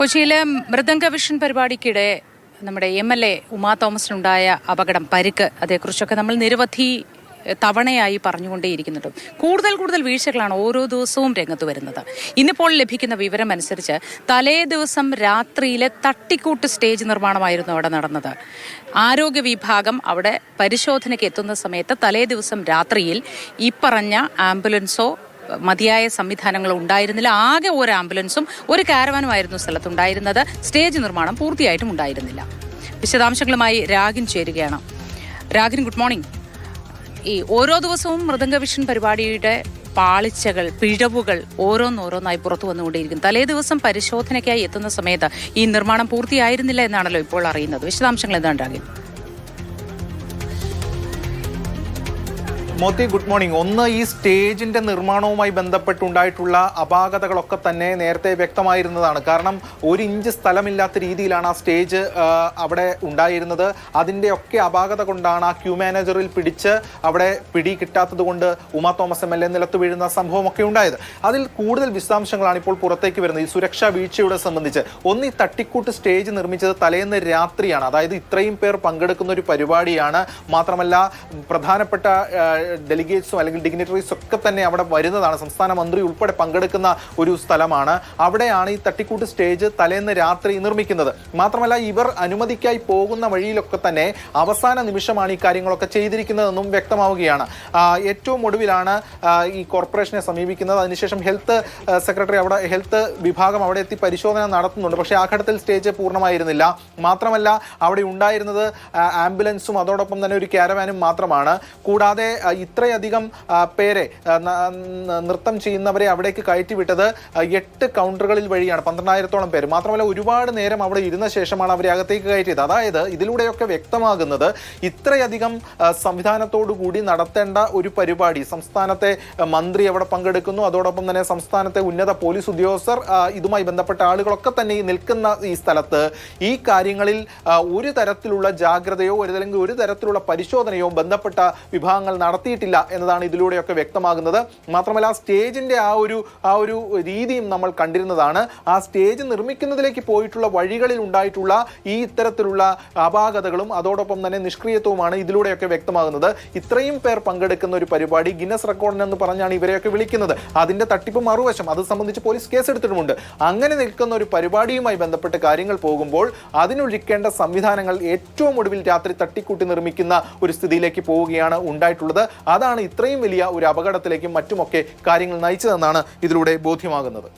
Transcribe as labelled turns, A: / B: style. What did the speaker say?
A: കൊച്ചിയിലെ മൃദംഗ വിഷൻ പരിപാടിക്കിടെ നമ്മുടെ എം എൽ എ ഉമാ തോമസിനുണ്ടായ അപകടം പരിക്ക് അതേക്കുറിച്ചൊക്കെ നമ്മൾ നിരവധി തവണയായി പറഞ്ഞുകൊണ്ടേയിരിക്കുന്നുണ്ട്. കൂടുതൽ കൂടുതൽ വീഴ്ചകളാണ് ഓരോ ദിവസവും രംഗത്ത് വരുന്നത്. ഇന്നിപ്പോൾ ലഭിക്കുന്ന വിവരം അനുസരിച്ച് തലേ ദിവസം രാത്രിയിലെ തട്ടിക്കൂട്ട് സ്റ്റേജ് നിർമ്മാണമായിരുന്നു അവിടെ നടന്നത്. ആരോഗ്യ വിഭാഗം അവിടെ പരിശോധനയ്ക്ക് എത്തുന്ന സമയത്ത് തലേ ദിവസം രാത്രിയിൽ ഈ പറഞ്ഞ ആംബുലൻസോ മതിയായ സംവിധാനങ്ങൾ ഉണ്ടായിരുന്നില്ല. ആകെ ഒരു ആംബുലൻസും ഒരു കാരവാനുമായിരുന്നു സ്ഥലത്തുണ്ടായിരുന്നത്. സ്റ്റേജ് നിർമ്മാണം പൂർത്തിയായിട്ടും ഉണ്ടായിരുന്നില്ല. വിശദാംശങ്ങളുമായി രാഗിൻ ചേരുകയാണ്. Ragin good morning. ഈ ഓരോ ദിവസവും മൃദംഗ വിഷൻ പരിപാടിയുടെ പാളിച്ചകൾ പിഴവുകൾ ഓരോന്നോരോന്നായി പുറത്തു വന്നുകൊണ്ടേയിരിക്കും തലേ ദിവസം പരിശോധനയ്ക്കായി എത്തുന്ന സമയത്ത് ഈ നിർമ്മാണം പൂർത്തിയായിരുന്നില്ല എന്നാണല്ലോ ഇപ്പോൾ അറിയുന്നത്. വിശദാംശങ്ങൾ എന്താണ് രാഗിൻ?
B: Moti good morning. ഒന്ന് ഈ സ്റ്റേജിന്റെ നിർമ്മാണവുമായി ബന്ധപ്പെട്ടുണ്ടായിട്ടുള്ള അപാകതകളൊക്കെ തന്നെ നേരത്തെ വ്യക്തമായിരുന്നതാണ്. കാരണം ഒരു ഇഞ്ച് സ്ഥലമില്ലാത്ത രീതിയിലാണ് ആ സ്റ്റേജ് അവിടെ ഉണ്ടായിരുന്നത്. അതിന്റെ ഒക്കെ അപാകത കൊണ്ടാണ് ആ ക്യൂ മാനേജറിൽ പിടിച്ച് അവിടെ പിടി കിട്ടാത്തത് കൊണ്ട് Uma Thomas M L A നിലത്ത് വീഴുന്ന സംഭവമൊക്കെ ഉണ്ടായത്. അതിൽ കൂടുതൽ വിശദാംശങ്ങളാണ് ഇപ്പോൾ പുറത്തേക്ക് വരുന്നത്. ഈ സുരക്ഷാ വീഴ്ചയുടെ സംബന്ധിച്ച് ഒന്ന് ഈ തട്ടിക്കൂട്ട് സ്റ്റേജ് നിർമ്മിച്ചത് തലേന്ന് രാത്രിയാണ്. അതായത് ഇത്രയും പേർ പങ്കെടുക്കുന്ന ഒരു പരിപാടിയാണ്. മാത്രമല്ല പ്രധാനപ്പെട്ട ഡെലിഗേറ്റ്സും അല്ലെങ്കിൽ ഡിഗ്നിറ്ററീസ് ഒക്കെ തന്നെ അവിടെ വരുന്നതാണ്. സംസ്ഥാന മന്ത്രി ഉൾപ്പെടെ പങ്കെടുക്കുന്ന ഒരു സ്ഥലമാണ്. അവിടെയാണ് ഈ തട്ടിക്കൂട്ട് സ്റ്റേജ് തലേന്ന് രാത്രി നിർമ്മിക്കുന്നത്. മാത്രമല്ല ഇവർ അനുമതിക്കായി പോകുന്ന വഴിയിലൊക്കെ തന്നെ അവസാന നിമിഷമാണ് ഈ കാര്യങ്ങളൊക്കെ ചെയ്തിരിക്കുന്നതെന്നും വ്യക്തമാവുകയാണ്. ഏറ്റവും ഒടുവിലാണ് ഈ കോർപ്പറേഷനെ സമീപിക്കുന്നത്. അതിനുശേഷം ഹെൽത്ത് സെക്രട്ടറി അവിടെ ഹെൽത്ത് വിഭാഗം അവിടെ എത്തി പരിശോധന നടത്തുന്നുണ്ട്. പക്ഷേ ആ ഘട്ടത്തിൽ സ്റ്റേജ് പൂർണമായിരുന്നില്ല. മാത്രമല്ല അവിടെ ഉണ്ടായിരുന്നത് ആംബുലൻസും അതോടൊപ്പം തന്നെ ഒരു ക്യാരവാനും മാത്രമാണ്. കൂടാതെ ഇത്രയധികം പേരെ നൃത്തം ചെയ്യുന്നവരെ അവിടേക്ക് കയറ്റിവിട്ടത് എട്ട് കൗണ്ടറുകളിൽ വഴിയാണ് പന്ത്രണ്ടായിരത്തോളം പേര്. മാത്രമല്ല ഒരുപാട് നേരം അവിടെ ഇരുന്ന ശേഷമാണ് അവരെ അകത്തേക്ക് കയറ്റിയത്. അതായത് ഇതിലൂടെയൊക്കെ വ്യക്തമാകുന്നത് ഇത്രയധികം സംവിധാനത്തോടുകൂടി സംവിധാനത്തോടു കൂടി നടത്തേണ്ട ഒരു പരിപാടി സംസ്ഥാനത്തെ മന്ത്രി അവിടെ പങ്കെടുക്കുന്നു. അതോടൊപ്പം തന്നെ സംസ്ഥാനത്തെ ഉന്നത പോലീസ് ഉദ്യോഗസ്ഥർ ഇതുമായി ബന്ധപ്പെട്ട ആളുകളൊക്കെ തന്നെ നിൽക്കുന്ന ഈ സ്ഥലത്ത് ഈ കാര്യങ്ങളിൽ ഒരു തരത്തിലുള്ള ജാഗ്രതയോ ഒരു തരത്തിലുള്ള പരിശോധനയോ ബന്ധപ്പെട്ട വിഭാഗങ്ങൾ നടത്തിയിട്ടില്ല എന്നതാണ് ഇതിലൂടെയൊക്കെ വ്യക്തമാകുന്നത്. മാത്രമല്ല ആ സ്റ്റേജിന്റെ ആ ഒരു ആ ഒരു രീതിയും നമ്മൾ കണ്ടിരുന്നതാണ്. ആ സ്റ്റേജ് നിർമ്മിക്കുന്നതിലേക്ക് പോയിട്ടുള്ള വഴികളിൽ ഉണ്ടായിട്ടുള്ള ഈ ഇത്തരത്തിലുള്ള അപാകതകളും അതോടൊപ്പം തന്നെ നിഷ്ക്രിയത്വവുമാണ് ഇതിലൂടെയൊക്കെ വ്യക്തമാകുന്നത്. ഇത്രയും പേർ പങ്കെടുക്കുന്ന ഒരു പരിപാടി ഗിന്നസ് റെക്കോർഡിന് എന്ന് പറഞ്ഞാണ് ഇവരെയൊക്കെ വിളിക്കുന്നത്. അതിന്റെ തട്ടിപ്പ് മറുവശം അത് സംബന്ധിച്ച് പോലീസ് കേസ് എടുത്തിട്ടുമുണ്ട് അങ്ങനെ നിൽക്കുന്ന ഒരു പരിപാടിയുമായി ബന്ധപ്പെട്ട് കാര്യങ്ങൾ പോകുമ്പോൾ അതിനൊഴിക്കേണ്ട സംവിധാനങ്ങൾ ഏറ്റവും ഒടുവിൽ രാത്രി തട്ടിക്കൂട്ടി നിർമ്മിക്കുന്ന ഒരു സ്ഥിതിയിലേക്ക് പോവുകയാണ് ഉണ്ടായിട്ടുള്ളത്. അതാണ് ഇത്രയും വലിയ ഒരു അപകടത്തിലേക്കും മറ്റുമൊക്കെ കാര്യങ്ങൾ നയിച്ചതെന്നാണ് ഇതിലൂടെ ബോധ്യമാകുന്നത്.